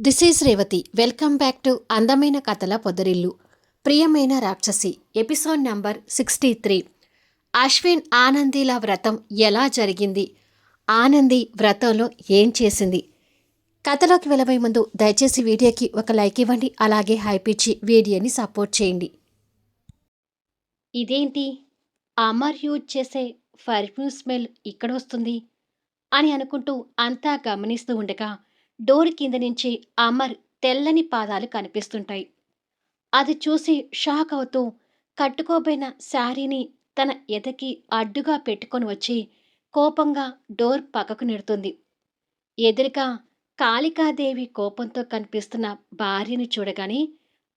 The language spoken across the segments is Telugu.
This is Revathi welcome back to అందమైన కథల పొదరిల్లు ప్రియమైన రాక్షసి episode number sixty three Ashwin ఆనందిల వ్రతం ఎలా జరిగింది ఆనంది వ్రతంలో ఏం చేసింది కథలోకి వెళ్ళబోయే ముందు దయచేసి వీడియోకి ఒక లైక్ ఇవ్వండి అలాగే హైప్ ఇచ్చి వీడియోని సపోర్ట్ చేయండి. ఇదేంటి? అమర్ యూజ్ చేసే పర్ఫ్యూమ్ స్మెల్ ఇక్కడ వస్తుంది అని అనుకుంటూ అంతా గమనిస్తూ ఉండగా డోర్ కింద నుంచి అమర్ తెల్లని పాదాలు కనిపిస్తుంటాయి. అది చూసి షాక్ అవుతూ కట్టుకోబోయిన శారీని తన ఎదకి అడ్డుగా పెట్టుకొని వచ్చి కోపంగా డోర్ పక్కకు నెడుతుంది. ఎదురుగా కాళికాదేవి కోపంతో కనిపిస్తున్న భార్యని చూడగానే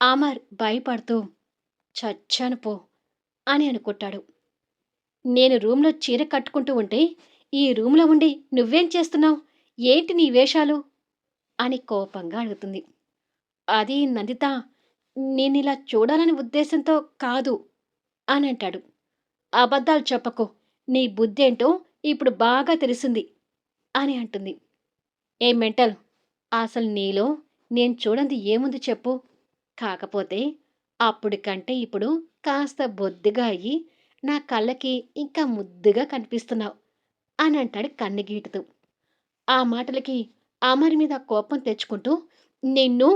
అమర్ భయపడుతూ చచ్చాను పో అని అనుకుంటాడు. నేను రూమ్లో చీర కట్టుకుంటూ ఉంటే ఈ రూమ్లో ఉండి నువ్వేం చేస్తున్నావు? ఏంటి నీ వేషాలు? అని కోపంగా అడుగుతుంది. అది నందిత నేను ఇలా చూడాలని ఉద్దేశంతో కాదు అని అంటాడు. అబద్ధాలు చెప్పకు నీ బుద్ధేంటో ఇప్పుడు బాగా తెలిసింది అని అంటుంది. ఏ మెంటల్ అసలు నీలో నేను చూడండి ఏముంది చెప్పు. కాకపోతే అప్పుడు కంటే ఇప్పుడు కాస్త బొద్దుగా అయ్యి నా కళ్ళకి ఇంకా ముద్దుగా కనిపిస్తున్నావు అని అంటాడు కన్నగీటుతూ. ఆ మాటలకి అమర్ మీద కోపం తెచ్చుకుంటూ నిన్ను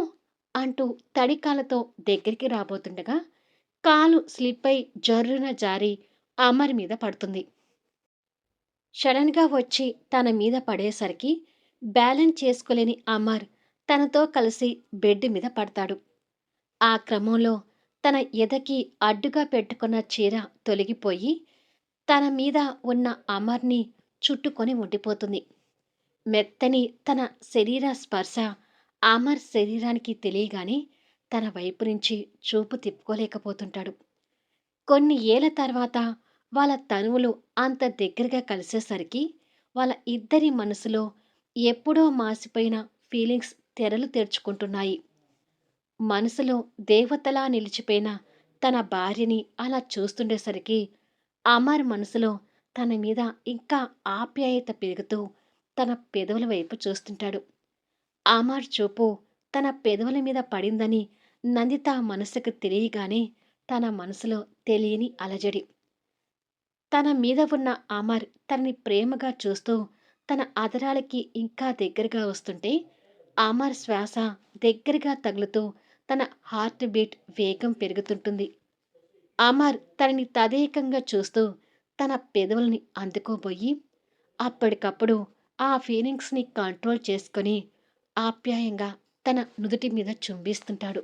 అంటూ తడికాలతో దగ్గరికి రాబోతుండగా కాలు స్లిప్ అయి జర్రున జారి అమర్ మీద పడుతుంది. సడన్గా వచ్చి తన మీద పడేసరికి బ్యాలెన్స్ చేసుకోలేని అమర్ తనతో కలిసి బెడ్ మీద పడతాడు. ఆ క్రమంలో తన ఎదకి అడ్డుగా పెట్టుకున్న చీర తొలగిపోయి తన మీద ఉన్న అమర్ని చుట్టుకొని ఉండిపోతుంది. మెత్తని తన శరీర స్పర్శ అమర్ శరీరానికి తెలియగానే తన వైపు నుంచి చూపు తిప్పుకోలేకపోతుంటాడు. కొన్ని ఏళ్ళ తర్వాత వాళ్ళ తనువులు అంత దగ్గరగా కలిసేసరికి వాళ్ళ ఇద్దరి మనసులో ఎప్పుడో మాసిపోయిన ఫీలింగ్స్ తెరలు తెరుచుకుంటున్నాయి. మనసులో దేవతలా నిలిచిపోయిన తన భార్యని అలా చూస్తుండేసరికి అమర్ మనసులో తన మీద ఇంకా ఆప్యాయత పెరుగుతూ తన పెదవుల వైపు చూస్తుంటాడు. ఆమార్ చూపు తన పెదవుల మీద పడిందని నందిత మనసుకు తెలియగానే తన మనసులో తెలియని అలజడి. తన మీద ఉన్న ఆమార్ తనని ప్రేమగా చూస్తూ తన అదరాలకి ఇంకా దగ్గరగా వస్తుంటే ఆమార్ శ్వాస దగ్గరగా తగులుతూ తన హార్ట్ బీట్ వేగం పెరుగుతుంటుంది. ఆమార్ తనని తదేకంగా చూస్తూ తన పెదవులని అందుకోబోయి అప్పటికప్పుడు ఆ ఫీలింగ్స్ని కంట్రోల్ చేసుకొని ఆప్యాయంగా తన నుదుటి మీద చుంబిస్తుంటాడు.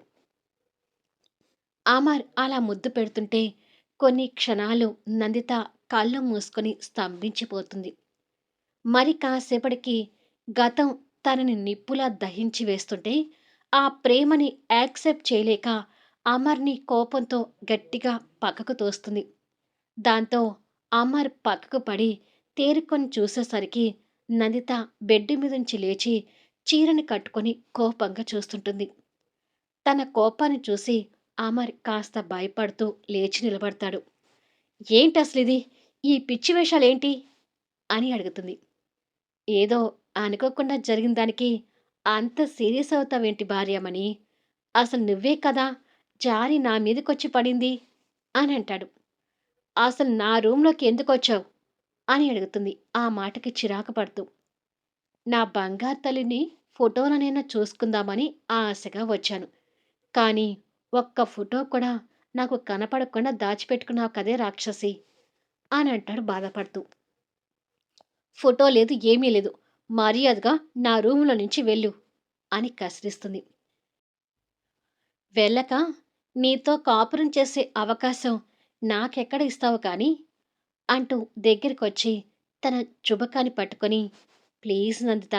అమర్ అలా ముద్దు పెడుతుంటే కొన్ని క్షణాలు నందిత కళ్ళు మూసుకొని స్తంభించిపోతుంది. మరి కాసేపటికి గతం తనని నిప్పులా దహించి వేస్తుంటే ఆ ప్రేమని యాక్సెప్ట్ చేయలేక అమర్ని కోపంతో గట్టిగా పక్కకు తోస్తుంది. దాంతో అమర్ పక్కకు పడి తేరుకొని చూసేసరికి నందిత బెడ్ మీదుంచి లేచి చీరని కట్టుకొని కోపంగా చూస్తుంటుంది. తన కోపాన్ని చూసి అమర్ కాస్త భయపడుతూ లేచి నిలబడతాడు. ఏంటి అసలు ఇది ఈ పిచ్చి వేషాలేంటి? అని అడుగుతుంది. ఏదో అనుకోకుండా జరిగిన దానికి అంత సీరియస్ అవుతావేంటి భార్యమని అసలు నువ్వే కదా జారి నా మీదకొచ్చి పడింది? అని అంటాడు. అసలు నా రూంలోకి ఎందుకు వచ్చావు అని అడుగుతుంది. ఆ మాటకి చిరాకు పడుతూ. నా బంగారు తల్లిని ఫోటోలనైనా చూసుకుందామని ఆశగా వచ్చాను. కానీ ఒక్క ఫోటో కూడా నాకు కనపడకుండా దాచిపెట్టుకున్నావు కదే రాక్షసి అని అంటాడు బాధపడుతూ. ఫోటో లేదు ఏమీ లేదు. మర్యాదగా నా రూములో నుంచి వెళ్ళు అని కసిరిస్తుంది. వెళ్ళక నీతో కాపురం చేసే అవకాశం నాకెక్కడ ఇస్తావు కానీ అంటూ దగ్గరికొచ్చి తన చుబకాన్ని పట్టుకొని ప్లీజ్ నందిత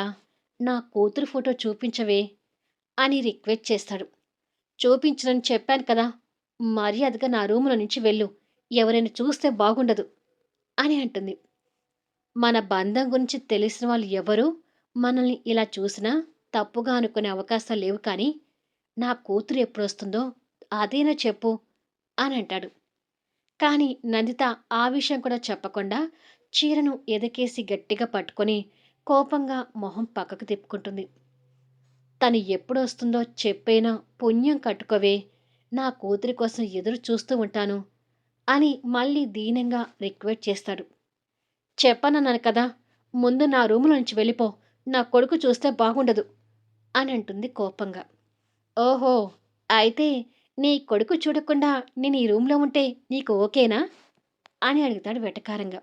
నా కూతురు ఫోటో చూపించవే అని రిక్వెస్ట్ చేస్తాడు. చూపించనని చెప్పాను కదా మర్యాదగా నా రూములో నుంచి వెళ్ళు ఎవరైనా చూస్తే బాగుండదు అని అంటుంది. మన బంధం గురించి తెలిసిన వాళ్ళు ఎవరు మనల్ని ఇలా చూసినా తప్పుగా అనుకునే అవకాశాలు లేవు కానీ నా కూతురు ఎప్పుడు వస్తుందో అదేనా చెప్పు అని అంటాడు. కానీ నందిత ఆ విషయం కూడా చెప్పకుండా చీరను ఎదకేసి గట్టిగా పట్టుకొని కోపంగా మొహం పక్కకు తిప్పుకుంటుంది. తను ఎప్పుడొస్తుందో చెప్పైనా పుణ్యం కట్టుకోవే నా కూతురి కోసం ఎదురు చూస్తూ ఉంటాను అని మళ్ళీ దీనంగా రిక్వెస్ట్ చేస్తాడు. చెప్పనన్నాను కదా ముందు నా రూములోంచి వెళ్ళిపో నా కొడుకు చూస్తే బాగుండదు అని అంటుంది కోపంగా. ఓహో అయితే నీ కొడుకు చూడకుండా నేను ఈ రూమ్లో ఉంటే నీకు ఓకేనా? అని అడుగుతాడు వెటకారంగా.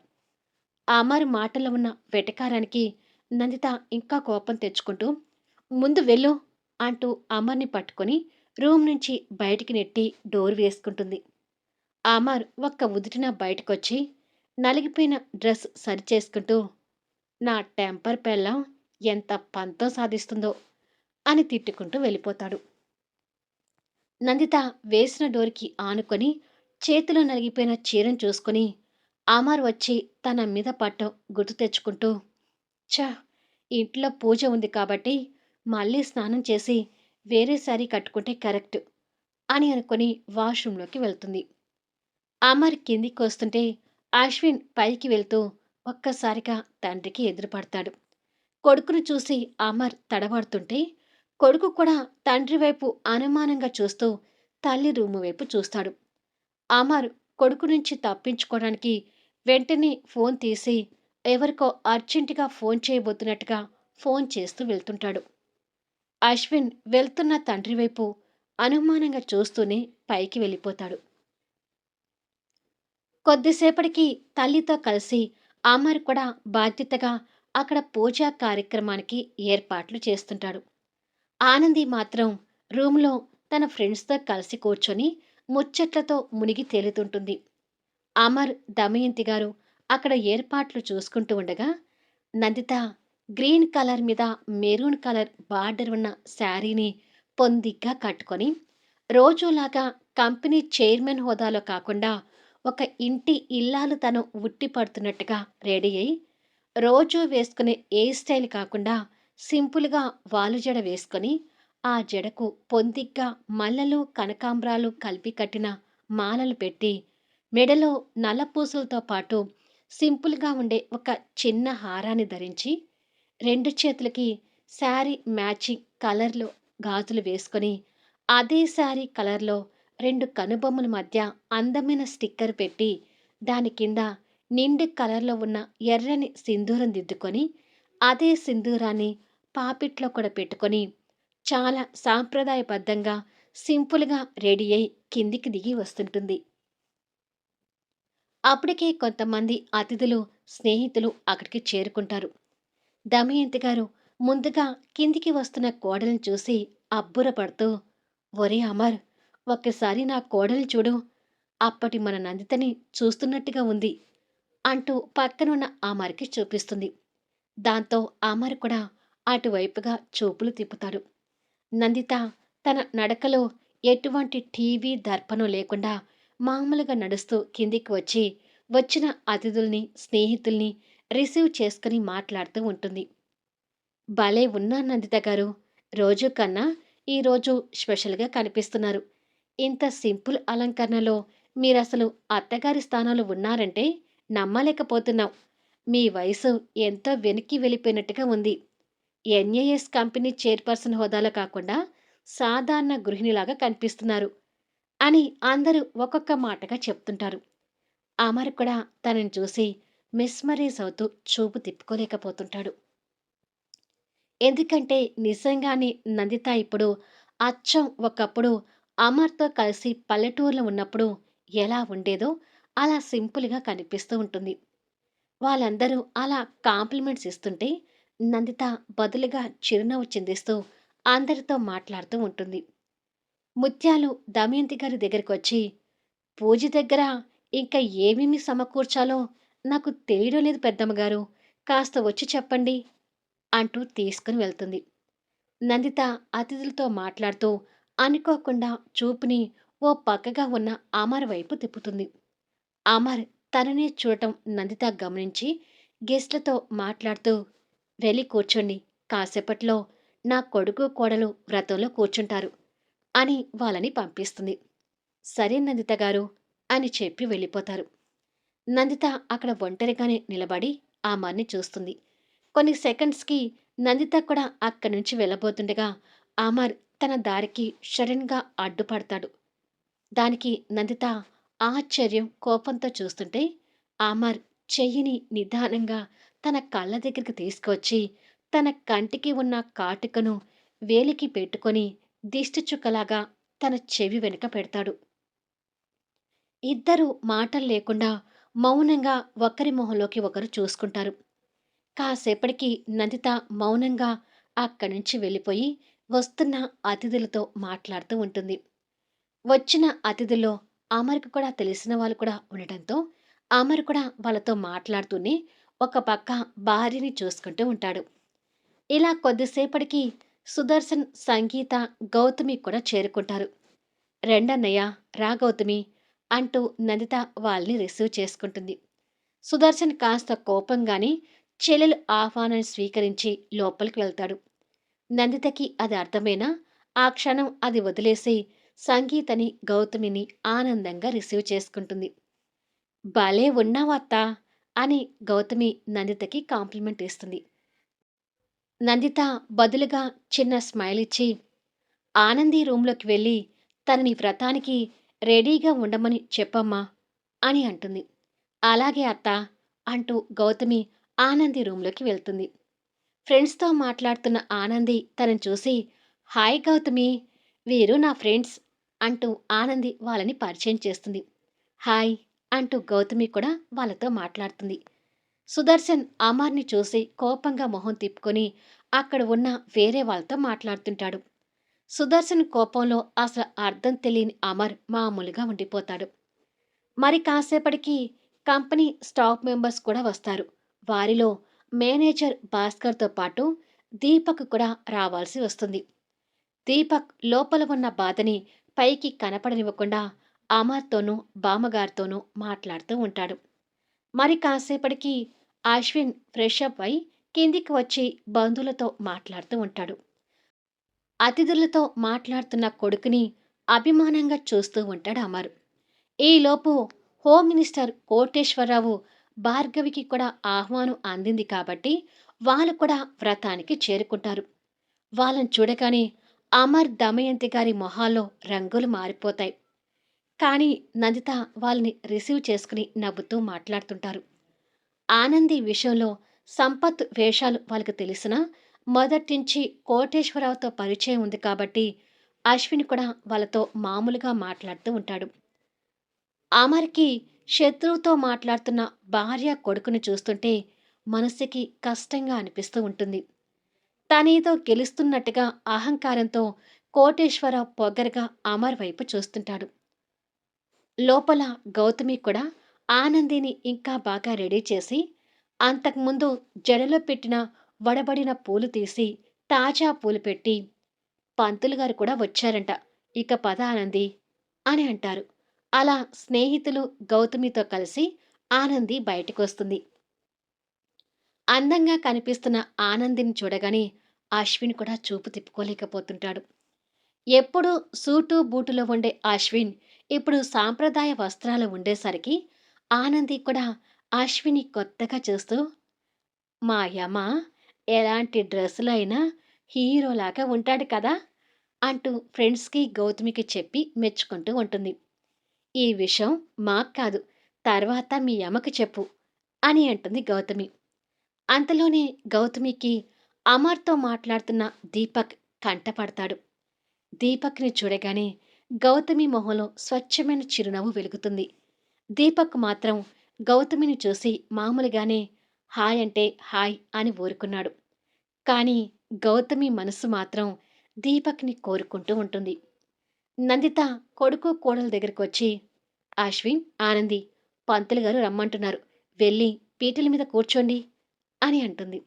అమర్ మాటల్లో ఉన్న వెటకారానికి నందిత ఇంకా కోపం తెచ్చుకుంటూ ముందు వెళ్ళు అంటూ అమర్ని పట్టుకొని రూమ్ నుంచి బయటికి నెట్టి డోర్ వేసుకుంటుంది. అమర్ ఒక్క ఉదుటిన బయటకొచ్చి నలిగిపోయిన డ్రెస్ సరిచేసుకుంటూ నా టెంపర్ పెళ్ళం ఎంత పంతం సాధిస్తుందో అని తిట్టుకుంటూ వెళ్ళిపోతాడు. నందిత వేసిన డోర్కి ఆనుకొని చేతిలో నలిగిపోయిన చీరను చూసుకొని అమర్ వచ్చి తన మీద పట్టం గుర్తు తెచ్చుకుంటూ చ ఇంట్లో పూజ ఉంది కాబట్టి మళ్ళీ స్నానం చేసి వేరే సారీ కట్టుకుంటే కరెక్ట్ అని అనుకొని వాష్రూంలోకి వెళ్తుంది. అమర్ కిందికి వస్తుంటే అశ్విన్ పైకి వెళ్తూ ఒక్కసారిగా తండ్రికి ఎదురుపడతాడు. కొడుకును చూసి అమర్ తడబడుతుంటే కొడుకు కూడా తండ్రి వైపు అనుమానంగా చూస్తూ తల్లి రూము వైపు చూస్తాడు. అమర్ కొడుకు నుంచి తప్పించుకోవడానికి వెంటనే ఫోన్ తీసి ఎవరికో అర్జెంటుగా ఫోన్ చేయబోతున్నట్టుగా ఫోన్ చేస్తూ వెళ్తుంటాడు. అశ్విన్ వెళ్తున్న తండ్రి వైపు అనుమానంగా చూస్తూనే పైకి వెళ్ళిపోతాడు. కొద్దిసేపటికి తల్లితో కలిసి అమర్ కూడా బాధ్యతగా అక్కడ పూజా కార్యక్రమానికి ఏర్పాట్లు చేస్తుంటాడు. ఆనంది మాత్రం రూమ్లో తన ఫ్రెండ్స్తో కలిసి కూర్చొని ముచ్చట్లతో మునిగి తేలుతుంటుంది. అమర్ దమయంతి గారు అక్కడ ఏర్పాట్లు చూసుకుంటూ ఉండగా నందిత గ్రీన్ కలర్ మీద మెరూన్ కలర్ బార్డర్ ఉన్న శారీని పొందిగ్గా కట్టుకొని రోజులాగా కంపెనీ చైర్మన్ హోదాలో కాకుండా ఒక ఇంటి ఇల్లాలు తను ఉట్టి పడుతున్నట్టుగా రెడీ అయి రోజు వేసుకునే ఏ స్టైల్ కాకుండా సింపుల్గా వాలు జడ వేసుకొని ఆ జడకు పొందిగ్గా మల్లలు కనకాంబరాలు కలిపి కట్టిన మాలలు పెట్టి మెడలో నల్లపూసలతో పాటు సింపుల్గా ఉండే ఒక చిన్న హారాన్ని ధరించి రెండు చేతులకి శారీ మ్యాచింగ్ కలర్లో గాజులు వేసుకొని అదే శారీ కలర్లో రెండు కనుబొమ్మల మధ్య అందమైన స్టిక్కర్ పెట్టి దాని కింద నిండు కలర్లో ఉన్న ఎర్రని సింధూరం దిద్దుకొని అదే సింధూరాన్ని పాపిట్లో కూడా పెట్టుకొని చాలా సాంప్రదాయబద్ధంగా సింపుల్గా రెడీ అయి కిందికి దిగి వస్తుంటుంది. అప్పటికే కొంతమంది అతిథులు స్నేహితులు అక్కడికి చేరుకుంటారు. దమయంతి గారు ముందుగా కిందికి వస్తున్న కోడల్ని చూసి అబ్బురపడుతూ ఒరే అమర్ ఒక్కసారి నా కోడలు చూడు. అప్పటి మన నందితని చూస్తున్నట్టుగా ఉంది అంటూ పక్కనున్న అమర్కి చూపిస్తుంది. దాంతో అమర్ కూడా అటువైపుగా చూపులు తిప్పుతాడు. నందిత తన నడకలో ఎటువంటి టీవీ దర్పణం లేకుండా మామూలుగా నడుస్తూ కిందికి వచ్చి వచ్చిన అతిథుల్ని స్నేహితుల్ని రిసీవ్ చేసుకుని మాట్లాడుతూ ఉంటుంది. భలే ఉన్నా నందిత గారు. రోజు కన్నా ఈరోజు స్పెషల్గా కనిపిస్తున్నారు. ఇంత సింపుల్ అలంకరణలో మీరసలు అత్తగారి స్థానంలో ఉన్నారంటే నమ్మలేకపోతున్నాం. మీ వయసు ఎంతో వెనక్కి వెళ్ళిపోయినట్టుగా ఉంది. ఎన్ఏఎస్ కంపెనీ చైర్పర్సన్ హోదాలో కాకుండా సాధారణ గృహిణిలాగా కనిపిస్తున్నారు అని అందరూ ఒక్కొక్క మాటగా చెప్తుంటారు. అమర్ కూడా తనని చూసి మిస్మరీస్ అవుతూ చూపు తిప్పుకోలేకపోతుంటాడు. ఎందుకంటే నిజంగానే నందిత ఇప్పుడు అచ్చం ఒకప్పుడు అమర్తో కలిసి పల్లెటూరులో ఉన్నప్పుడు ఎలా ఉండేదో అలా సింపుల్గా కనిపిస్తూ ఉంటుంది. వాళ్ళందరూ అలా కాంప్లిమెంట్స్ ఇస్తుంటే నందిత బదులుగా చిరునవ్వు చిందిస్తూ అందరితో మాట్లాడుతూ ఉంటుంది. ముత్యాలు దమయంతి గారి దగ్గరికి వచ్చి పూజ దగ్గర ఇంకా ఏమేమి సమకూర్చాలో నాకు తెలియడం లేదు పెద్దమ్మగారు కాస్త వచ్చి చెప్పండి అంటూ తీసుకుని వెళ్తుంది. నందిత అతిథులతో మాట్లాడుతూ అనుకోకుండా చూపుని ఓ పక్కగా ఉన్న అమర్ వైపు తిప్పుతుంది. అమర్ తననే చూడటం నందిత గమనించి గెస్ట్లతో మాట్లాడుతూ వెళ్ళి కూర్చోండి. కాసేపట్లో నా కొడుకు కోడలు వ్రతంలో కూర్చుంటారు అని వాళ్ళని పంపిస్తుంది. సరే నందిత గారు అని చెప్పి వెళ్ళిపోతారు. నందిత అక్కడ ఒంటరిగానే నిలబడి ఆ చూస్తుంది. కొన్ని సెకండ్స్కి నందిత కూడా అక్కడి నుంచి వెళ్ళబోతుండగా ఆమార్ తన దారికి షడన్గా అడ్డుపడతాడు. దానికి నందిత ఆశ్చర్యం, కోపంతో చూస్తుంటే ఆమార్ చెయ్యిని నిదానంగా తన కళ్ళ దగ్గరికి తీసుకొచ్చి, తన కంటికి ఉన్న కాటుకను వేలికి పెట్టుకొని దిష్టి చుక్కలాగా తన చెవి వెనుక పెడతాడు. ఇద్దరు మాటలు లేకుండా మౌనంగా ఒకరి మొహంలోకి ఒకరు చూసుకుంటారు. కాసేపటికి నందిత మౌనంగా అక్కడి నుంచి వెళ్ళిపోయి వస్తున్న అతిథులతో మాట్లాడుతూ ఉంటుంది. వచ్చిన అతిథుల్లో అమర్‌కి కూడా తెలిసిన వాళ్ళు కూడా ఉండటంతో అమర్ కూడా వాళ్ళతో మాట్లాడుతూనే ఒక పక్క భార్యని చూసుకుంటూ ఉంటాడు. ఇలా కొద్దిసేపటికి సుదర్శన్, సంగీత, గౌతమి కూడా చేరుకుంటారు. రెండన్నయ్య రా గౌతమి" అంటూ నందిత వాళ్ళని రిసీవ్ చేసుకుంటుంది. సుదర్శన్ కాస్త కోపంగానే చెల్లెలు ఆహ్వానాన్ని స్వీకరించి లోపలికి వెళ్తాడు. నందితకి అది అర్థమైనా ఆ క్షణం అది వదిలేసి సంగీతని, గౌతమిని ఆనందంగా రిసీవ్ చేసుకుంటుంది. "భలే ఉన్నావత్తా అని గౌతమి నందితకి కాంప్లిమెంట్ ఇస్తుంది. నందిత బదులుగా చిన్న స్మైల్ ఇచ్చి, "ఆనంది రూమ్‌లోకి వెళ్ళి తనని వ్రతానికి రెడీగా ఉండమని చెప్పమ్మా" అని అంటుంది. "అలాగే అత్త అంటూ గౌతమి ఆనంది రూమ్‌లోకి వెళ్తుంది. ఫ్రెండ్స్‌తో మాట్లాడుతున్న ఆనంది తనని చూసి, "హాయ్ గౌతమి, వీరు నా ఫ్రెండ్స్" అంటూ ఆనంది వాళ్ళని పరిచయం చేస్తుంది. "హాయ్" అంటూ గౌతమి కూడా వాళ్ళతో మాట్లాడుతుంది. సుదర్శన్ అమర్‌ని చూసి కోపంగా మొహం తిప్పుకొని అక్కడ ఉన్న వేరే వాళ్ళతో మాట్లాడుతుంటాడు. సుదర్శన్ కోపంలో అసలు అర్థం తెలియని అమర్ మామూలుగా ఉండిపోతాడు. మరి కాసేపటికి కంపెనీ స్టాఫ్ మెంబర్స్ కూడా వస్తారు. వారిలో మేనేజర్ భాస్కర్‌తో పాటు దీపక్ కూడా రావాల్సి వస్తుంది. దీపక్ లోపల ఉన్న బాధని పైకి కనపడనివ్వకుండా అమర్‌తోనూ, బామ్మగారితోనూ మాట్లాడుతూ ఉంటాడు. మరి కాసేపటికి అశ్విన్ ఫ్రెష్ అప్ అయి కిందికి వచ్చి బంధువులతో మాట్లాడుతూ ఉంటాడు. అతిథులతో మాట్లాడుతున్న కొడుకుని అభిమానంగా చూస్తూ ఉంటాడు అమర్. ఈలోపు హోమ్ మినిస్టర్ కోటేశ్వరరావు, భార్గవికి కూడా ఆహ్వానం అందింది కాబట్టి వాళ్ళు కూడా వ్రతానికి చేరుకుంటారు. వాళ్ళని చూడగానే అమర్, దమయంతి గారి మొహాల్లో రంగులు మారిపోతాయి. కానీ నందిత వాళ్ళని రిసీవ్ చేసుకుని నవ్వుతూ మాట్లాడుతుంటారు. ఆనంది విషయంలో సంపత్ వేషాలు వాళ్ళకి తెలిసినా మొదటించి కోటేశ్వరరావుతో పరిచయం ఉంది కాబట్టి అశ్విన్ కూడా వాళ్ళతో మామూలుగా మాట్లాడుతూ ఉంటాడు. అమర్‌కి శత్రువుతో మాట్లాడుతున్న భార్య, కొడుకుని చూస్తుంటే మనసుకి కష్టంగా అనిపిస్తూ ఉంటుంది. తనేదో గెలుస్తున్నట్టుగా అహంకారంతో కోటేశ్వరరావు పొగరగా అమర్ వైపు చూస్తుంటాడు. లోపల గౌతమి కూడా ఆనందిని ఇంకా బాగా రెడీ చేసి, అంతకుముందు జడలో పెట్టిన వడబడిన పూలు తీసి, తాజా పూలు పెట్టి, "పంతులు గారు కూడా వచ్చారంట. ఇక పద ఆనంది" అని అంటారు. అలా స్నేహితులు గౌతమితో కలిసి ఆనంది బయటకొస్తుంది. అందంగా కనిపిస్తున్న ఆనందిని చూడగానే అశ్విన్ కూడా చూపు తిప్పుకోలేకపోతుంటాడు. ఎప్పుడూ సూటు, బూటులో ఉండే అశ్విన్ ఇప్పుడు సాంప్రదాయ వస్త్రాలు ఉండేసరికి ఆనంది కూడా అశ్విని కొత్తగా చూస్తూ, "మా యమ ఎలాంటి డ్రెస్సులు అయినా హీరోలాగా ఉంటాడు కదా!" అంటూ ఫ్రెండ్స్‌కి, గౌతమికి చెప్పి మెచ్చుకుంటూ ఉంటుంది. "ఈ విషయం మాకు కాదు, తర్వాత మీ యమకి చెప్పు" అని అంటుంది గౌతమి. అంతలోనే గౌతమికి అమర్‌తో మాట్లాడుతున్న దీపక్ కంటపడతాడు. దీపక్‌ని చూడగానే గౌతమి మొహంలో స్వచ్ఛమైన చిరునవ్వు వెలుగుతుంది. దీపక్ మాత్రం గౌతమిని చూసి మామూలుగానే హాయ్ అంటే హాయ్ అని ఊరుకున్నాడు. కానీ గౌతమి మనసు మాత్రం దీపక్‌ని కోరుకుంటూ ఉంటుంది. నందిత కొడుకు, కోడల దగ్గరకు వచ్చి "అశ్విన్, ఆనంది పంతులు గారు రమ్మంటున్నారు. వెళ్ళి పీటల మీద కూర్చోండి" అని అంటుంది.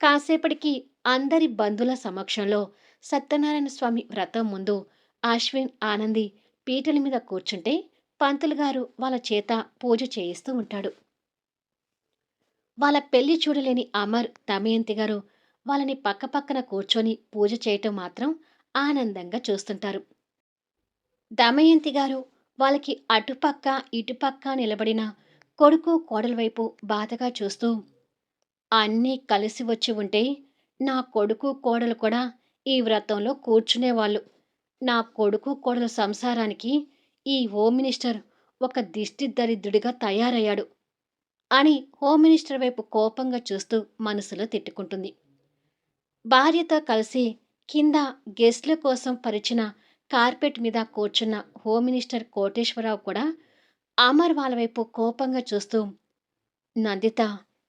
కాసేపటికి అందరి బంధువుల సమక్షంలో సత్యనారాయణ స్వామి వ్రతం ముందు అశ్విన్, ఆనంది పీటల మీద కూర్చుంటే పంతులు గారు వాళ్ళ చేత పూజ చేయిస్తూ ఉంటాడు. వాళ్ళ పెళ్ళి చూడలేని అమర్, దమయంతి గారు వాళ్ళని పక్కపక్కన కూర్చొని పూజ చేయటం మాత్రం ఆనందంగా చూస్తుంటారు. దమయంతి గారు వాళ్ళకి అటుపక్క, ఇటుపక్క నిలబడిన కొడుకు, కోడల వైపు బాధగా చూస్తూ, "అన్నీ కలిసి వచ్చి ఉంటే నా కొడుకు, కోడలు కూడా ఈ వ్రతంలో కూర్చునేవాళ్ళు నా కొడుకు కోడల సంసారానికి ఈ హోమ్ మినిస్టర్ ఒక దిష్టి దరిద్రుడిగా తయారయ్యాడు అని హోమ్ మినిస్టర్ వైపు కోపంగా చూస్తూ మనసులో తిట్టుకుంటుంది. భార్యతో కలిసి కింద గెస్ట్ల కోసం పరిచిన కార్పెట్ మీద కూర్చున్న హోమ్ మినిస్టర్ కోటేశ్వరరావు కూడా అమర్ వాళ్ళ వైపు కోపంగా చూస్తూ నందిత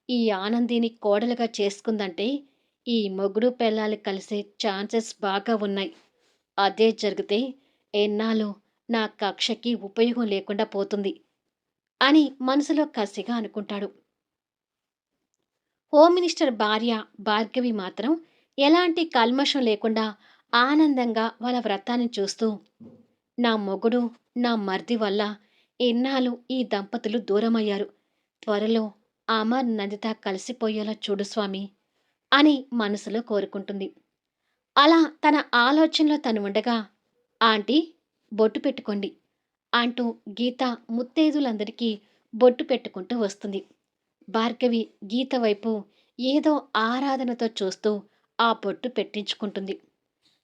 ఈ ఆనందిని కోడలుగా చేసుకుందంటే ఈ మొగుడు పెళ్ళాలి కలిసే ఛాన్సెస్ బాగా ఉన్నాయి. అదే జరిగితే ఎన్నాళ్ళు నా కక్షకి ఉపయోగం లేకుండా పోతుంది అని మనసులో కసిగా అనుకుంటాడు. హోమ్ మినిస్టర్ భార్య భార్గవి మాత్రం ఎలాంటి కల్మషం లేకుండా ఆనందంగా వాళ్ళ వ్రతాన్ని చూస్తూ నా మొగుడు నా మర్ది వల్ల ఎన్నాళ్ళు ఈ దంపతులు దూరమయ్యారు. త్వరలో అమర్ నందిత కలిసిపోయేలా చూడు స్వామి అని మనసులో కోరుకుంటుంది. అలా తన ఆలోచనలో తను ఉండగా ఆంటీ బొట్టు పెట్టుకోండి అంటూ గీత ముత్తేదులందరికీ బొట్టు పెట్టుకుంటూ వస్తుంది. భార్గవి గీత వైపు ఏదో ఆరాధనతో చూస్తూ ఆ బొట్టు పెట్టించుకుంటుంది.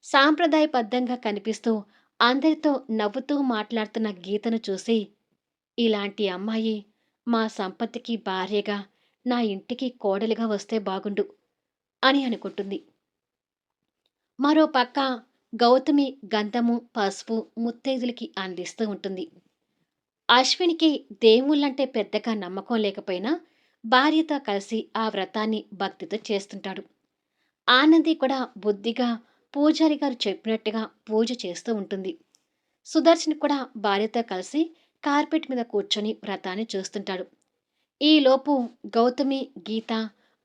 సాంప్రదాయబద్ధంగా కనిపిస్తూ అందరితో నవ్వుతూ మాట్లాడుతున్న గీతను చూసి ఇలాంటి అమ్మాయి మా సంపత్తికి భార్యగా నా ఇంటికి కోడలిగా వస్తే బాగుండు అని అనుకుంటుంది. మరో పక్క గౌతమి గంధము పసుపు ముత్తైదులకి అందిస్తూ ఉంటుంది. అశ్వినికి దేవుళ్ళంటే పెద్దగా నమ్మకం లేకపోయినా భార్యతో కలిసి ఆ వ్రతాన్ని భక్తితో చేస్తుంటాడు. ఆనంది కూడా బుద్ధిగా పూజారి గారు చెప్పినట్టుగా పూజ చేస్తూ ఉంటుంది. సుదర్శన్ కూడా భార్యతో కలిసి కార్పెట్ మీద కూర్చొని వ్రతాన్ని చూస్తుంటాడు. ఈలోపు గౌతమి గీత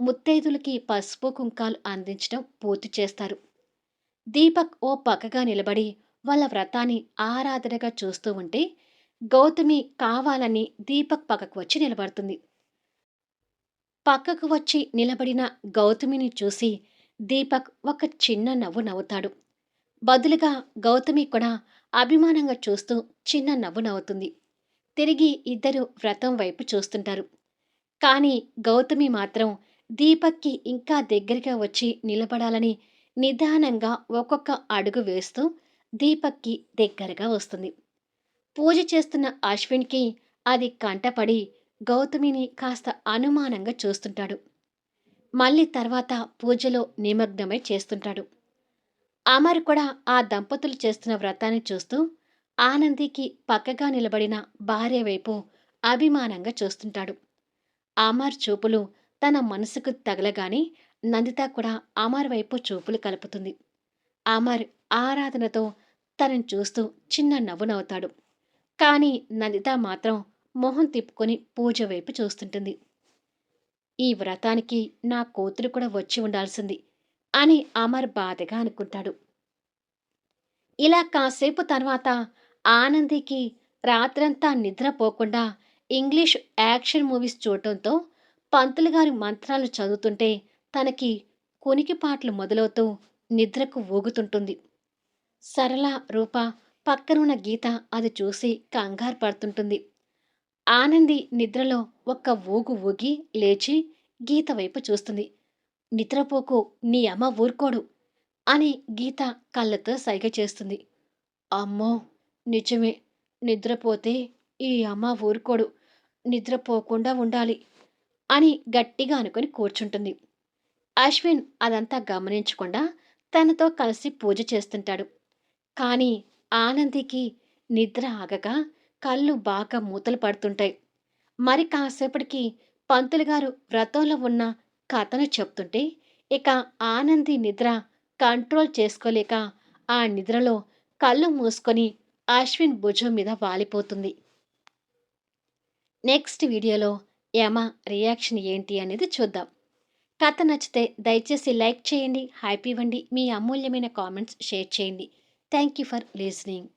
ముత్తైదులకి పసుపు కుంకాలు అందించడం పూర్తి చేస్తారు. దీపక్ ఓ పక్కగా నిలబడి వాళ్ళ వ్రతాన్ని ఆరాధనగా చూస్తూ ఉంటే గౌతమి కావాలని దీపక్ పక్కకు వచ్చి నిలబడుతుంది. పక్కకు వచ్చి నిలబడిన గౌతమిని చూసి దీపక్ ఒక చిన్న నవ్వు నవ్వుతాడు. బదులుగా గౌతమి కూడా అభిమానంగా చూస్తూ చిన్న నవ్వు నవ్వుతుంది. తిరిగి ఇద్దరు వ్రతం వైపు చూస్తుంటారు. కానీ గౌతమి మాత్రం దీపక్కి ఇంకా దగ్గరగా వచ్చి నిలబడాలని నిదానంగా ఒక్కొక్క అడుగు వేస్తూ దీపక్కి దగ్గరగా వస్తుంది. పూజ చేస్తున్న అశ్విన్కి అది కంటపడి గౌతమిని కాస్త అనుమానంగా చూస్తుంటాడు. మళ్ళీ తర్వాత పూజలో నిమగ్నమై చేస్తుంటాడు. అమర్ కూడా ఆ దంపతులు చేస్తున్న వ్రతాన్ని చూస్తూ ఆనందికి పక్కగా నిలబడిన భార్య వైపు అభిమానంగా చూస్తుంటాడు. అమర్ చూపులు తన మనసుకు తగలగానే నందిత కూడా అమర్ వైపు చూపులు కలుపుతుంది. అమర్ ఆరాధనతో తనని చూస్తూ చిన్న నవ్వు నవ్వుతాడు కానీ నందిత మాత్రం మొహం తిప్పుకొని పూజ వైపు చూస్తుంటుంది. ఈ వ్రతానికి నా కూతురు కూడా వచ్చి ఉండాల్సింది అని అమర్ బాధగా అనుకుంటాడు. ఇలా కాసేపు తర్వాత ఆనందికి రాత్రంతా నిద్రపోకుండా ఇంగ్లీష్ యాక్షన్ మూవీస్ చూడటంతో పంతులు గారి మంత్రాలు చదువుతుంటే తనకి కునికిపాట్లు మొదలవుతూ నిద్రకు ఊగుతుంటుంది. సరళ రూప పక్కనున్న గీత అది చూసి కంగారు పడుతుంటుంది. ఆనంది నిద్రలో ఒక్క ఊగు ఊగి లేచి గీత వైపు చూస్తుంది. నిద్రపోకు నీ అమ్మ ఊరుకోడు అని గీత కళ్ళతో సైగ చేస్తుంది. అమ్మో నిజమే. నిద్రపోతే ఈ అమ్మ ఊరుకోడు. నిద్రపోకుండా ఉండాలి అని గట్టిగా అనుకుని కూర్చుంటుంది. అశ్విన్ అదంతా గమనించకుండా తనతో కలిసి పూజ చేస్తుంటాడు. కానీ ఆనందికి నిద్ర ఆగక కళ్ళు బాగా మూతలు పడుతుంటాయి. మరి కాసేపటికి పంతులు గారు వ్రతంలో ఉన్న కథను చెప్తుంటే ఇక ఆనంది నిద్ర కంట్రోల్ చేసుకోలేక ఆ నిద్రలో కళ్ళు మూసుకొని అశ్విన్ భుజం మీద వాలిపోతుంది. నెక్స్ట్ వీడియోలో యమ రియాక్షన్ ఏంటి అనేది చూద్దాం. కథ నచ్చితే దయచేసి లైక్ చేయండి హ్యాపీ ఇవ్వండి మీ అమూల్యమైన కామెంట్స్ షేర్ చేయండి. Thank you for listening